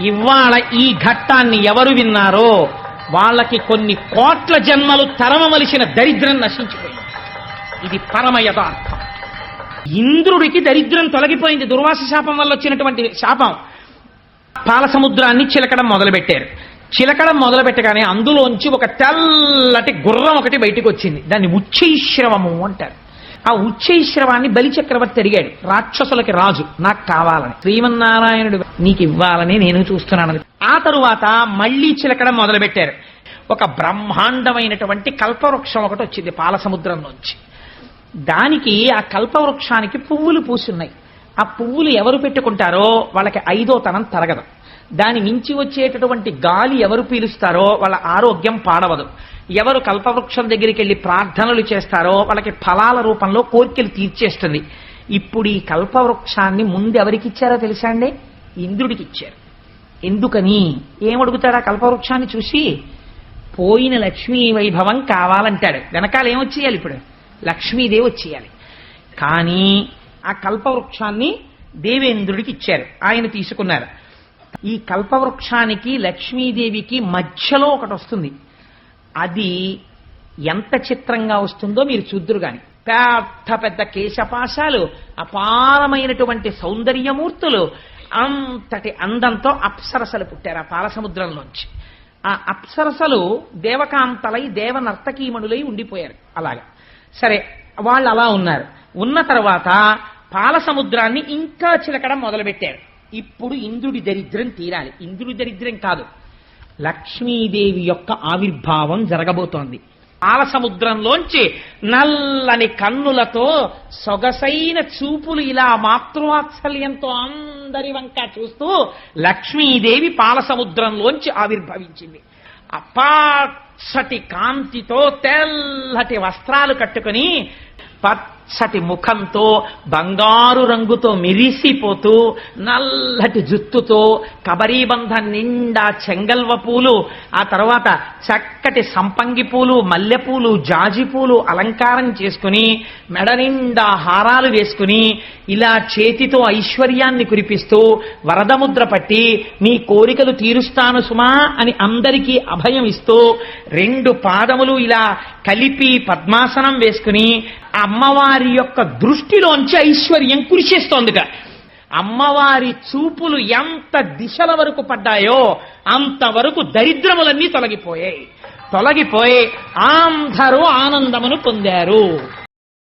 ఇవాళ ఈ ఘట్టాన్ని ఎవరు విన్నారో వాళ్ళకి కొన్ని కోట్ల జన్మలు తరమవలసిన దరిద్రం నశించిపోయింది. ఇది పరమ యథార్థం. ఇంద్రుడికి దరిద్రం తొలగిపోయింది. దుర్వాస శాపం వల్ల వచ్చినటువంటి శాపం. పాల సముద్రాన్ని చిలకడం మొదలుపెట్టారు. చిలకడం మొదలు పెట్టగానే అందులోంచి ఒక తెల్లటి గుర్రం ఒకటి బయటికి వచ్చింది. దాన్ని ఉచ్చైశ్రవము అంటారు. ఆ ఉచ్చైశ్రవాన్ని బలిచక్రవర్తి అడిగాడు. రాక్షసులకి రాజు నాకు కావాలని. శ్రీమన్నారాయణుడు నీకు ఇవ్వాలని నేను చూస్తున్నాను. ఆ తరువాత మళ్ళీ చిలకడం మొదలుపెట్టారు. ఒక బ్రహ్మాండమైనటువంటి కల్పవృక్షం ఒకటి వచ్చింది పాలసముద్రం నుంచి. దానికి ఆ కల్పవృక్షానికి పువ్వులు పూసున్నాయి. ఆ పువ్వులు ఎవరు పెట్టుకుంటారో వాళ్ళకి ఐదో తనం తరగదు. దాని మించి వచ్చేటటువంటి గాలి ఎవరు పీలుస్తారో వాళ్ళ ఆరోగ్యం పాడవదు. ఎవరు కల్పవృక్షం దగ్గరికి వెళ్ళి ప్రార్థనలు చేస్తారో వాళ్ళకి ఫలాల రూపంలో కోరికలు తీర్చేస్తుంది. ఇప్పుడు ఈ కల్పవృక్షాన్ని ముందు ఎవరికి ఇచ్చారో తెలుసా అండి? ఇంద్రుడికి ఇచ్చారు. ఎందుకని? ఏమడుగుతాడు ఆ కల్పవృక్షాన్ని చూసి? పోయిన లక్ష్మీ వైభవం కావాలంటాడు. వెనకాల ఏమొచ్చేయాలి ఇప్పుడు? లక్ష్మీదేవి వచ్చేయాలి. కానీ ఆ కల్పవృక్షాన్ని దేవేంద్రుడికి ఇచ్చారు. ఆయన తీసుకున్నారు. ఈ కల్పవృక్షానికి లక్ష్మీదేవికి మధ్యలో ఒకటి వస్తుంది. అది ఎంత చిత్రంగా వస్తుందో మీరు చూద్దురు గాని. పెద్ద పెద్ద కేశపాశాలు అపారమైనటువంటి సౌందర్యమూర్తులు అంతటి అందంతో అప్సరసలు పుట్టారు ఆ పాలసముద్రంలోంచి. ఆ అప్సరసలు దేవకాంతలై దేవ నర్తకీమణులై ఉండిపోయారు అలాగా. సరే వాళ్ళు అలా ఉన్నారు. ఉన్న తర్వాత పాలసముద్రాన్ని ఇంకా చిలకడం మొదలుపెట్టారు. ఇప్పుడు ఇంద్రుడి దరిద్రం తీరాలి. ఇంద్రుడి దరిద్రం కాదు. లక్ష్మీదేవి యొక్క ఆవిర్భావం జరగబోతోంది. ఆలసముద్రంలోంచి నల్లని కన్నులతో సొగసైన చూపులు ఇలా మాతృవాత్సల్యంతో అందరి వంక చూస్తూ లక్ష్మీదేవి పాలసముద్రంలోంచి ఆవిర్భవించింది. అపాచటి కాంతితో తెల్లటి వస్త్రాలు కట్టుకుని పచ్చటి ముఖంతో బంగారు రంగుతో మిరిసిపోతూ నల్లటి జుత్తుతో కబరీబంధ నిండా చెంగల్వ పూలు ఆ తర్వాత చక్కటి సంపంగి పూలు మల్లెపూలు జాజి పూలు అలంకారం చేసుకుని మెడ నిండా హారాలు వేసుకుని ఇలా చేతితో ఐశ్వర్యాన్ని కురిపిస్తూ వరదముద్ర పట్టి నీ కోరికలు తీరుస్తాను సుమా అని అందరికీ అభయం ఇస్తూ రెండు పాదములు ఇలా కలిపి పద్మాసనం వేసుకుని అమ్మవారి యొక్క దృష్టిలోంచి ఐశ్వర్యం కురిసేస్తోందిట అమ్మవారి చూపులు ఎంత దిశల వరకు పడ్డాయో అంతవరకు దరిద్రములన్నీ తొలగిపోయాయి. తొలగిపోయి అందరూ ఆనందమును పొందారు.